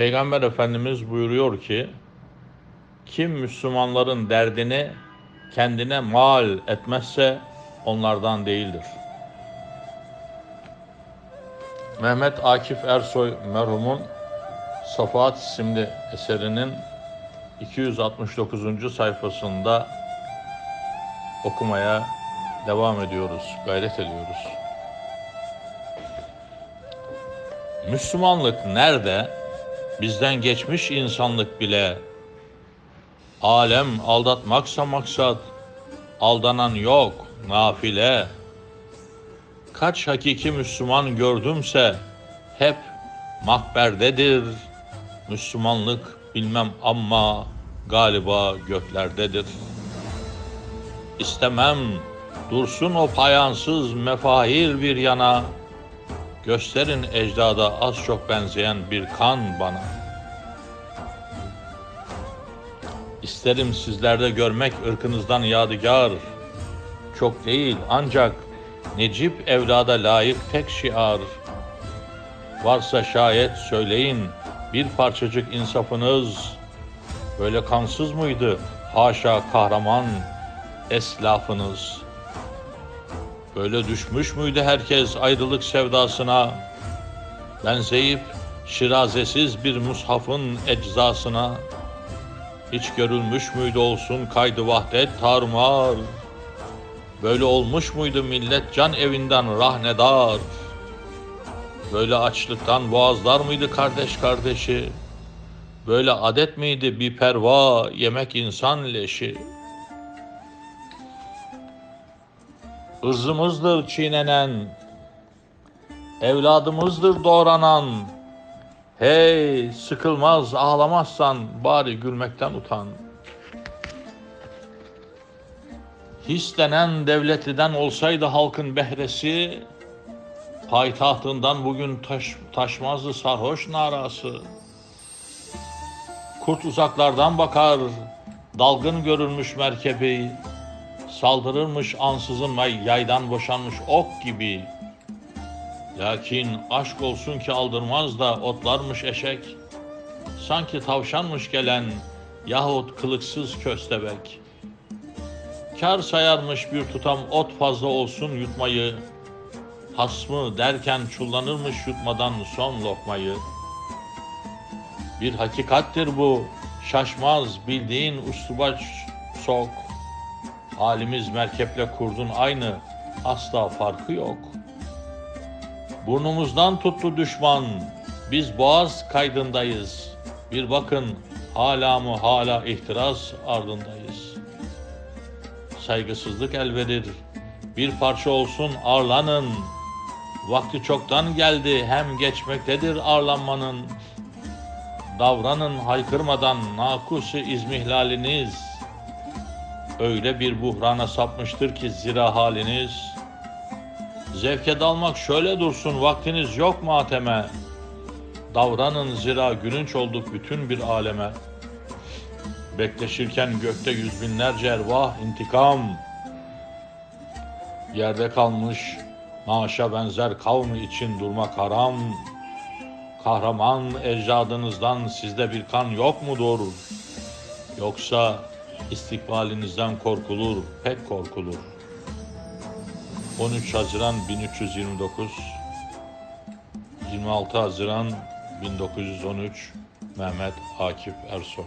Peygamber Efendimiz buyuruyor ki, kim Müslümanların derdini kendine mal etmezse onlardan değildir. Mehmet Akif Ersoy merhumun Safahat isimli eserinin 269. sayfasında okumaya devam ediyoruz, gayret ediyoruz. Müslümanlık nerede? Bizden geçmiş insanlık bile. Alem aldatmaksa maksat, aldanan yok, nafile. Kaç hakiki Müslüman gördümse hep makberdedir. Müslümanlık bilmem ama galiba göklerdedir. İstemem dursun o payansız mefahir bir yana. Gösterin ecdada az çok benzeyen bir kan bana. İsterim sizlerde görmek ırkınızdan yadigar. Çok değil ancak Necip evlada layık tek şiar. Varsa şayet söyleyin bir parçacık insafınız. Böyle kansız mıydı haşa kahraman eslafınız?'' Böyle düşmüş müydü herkes ayrılık sevdasına? Benzeyip şirazesiz bir mushafın eczasına? Hiç görülmüş müydü olsun kaydı vahdet tarumar? Böyle olmuş muydu millet can evinden rahnedar? Böyle açlıktan boğazlar mıydı kardeş kardeşi? Böyle adet miydi bir perva yemek insan leşi?'' Irzımızdır çiğnenen, evladımızdır doğranan. Hey sıkılmaz ağlamazsan bari gülmekten utan. Hislenen devletliden olsaydı halkın behresi, payitahtından bugün taş, taşmazdı sarhoş narası. Kurt uzaklardan bakar, dalgın görülmüş merkebi, Saldırırmış ansızın vay yaydan boşanmış ok gibi. Lakin aşk olsun ki aldırmaz da otlarmış eşek. Sanki tavşanmış gelen yahut kılıksız köstebek. Kar sayarmış bir tutam ot fazla olsun yutmayı. Hasmı derken çullanırmış yutmadan son lokmayı. Bir hakikattir bu, şaşmaz bildiğin uslubaç sok. Halimiz merkeple kurdun aynı, asla farkı yok. Burnumuzdan tuttu düşman, biz boğaz kaydındayız. Bir bakın hala mı hala ihtiras ardındayız. Saygısızlık elverir, bir parça olsun arlanın. Vakti çoktan geldi hem geçmektedir arlanmanın. Davranın haykırmadan nakusu izmihlaliniz.'' Öyle bir buhrana sapmıştır ki zira haliniz. Zevke dalmak şöyle dursun vaktiniz yok mateme. Davranın zira gülünç olduk bütün bir aleme. Bekleşirken gökte yüz binlerce ervah intikam. Yerde kalmış maaşa benzer kavmi için durmak haram. Kahraman ecdadınızdan sizde bir kan yok mudur? Yoksa istikbalinizden korkulur, pek korkulur. 13 Haziran 1329 26 Haziran 1913 Mehmet Akif Ersoy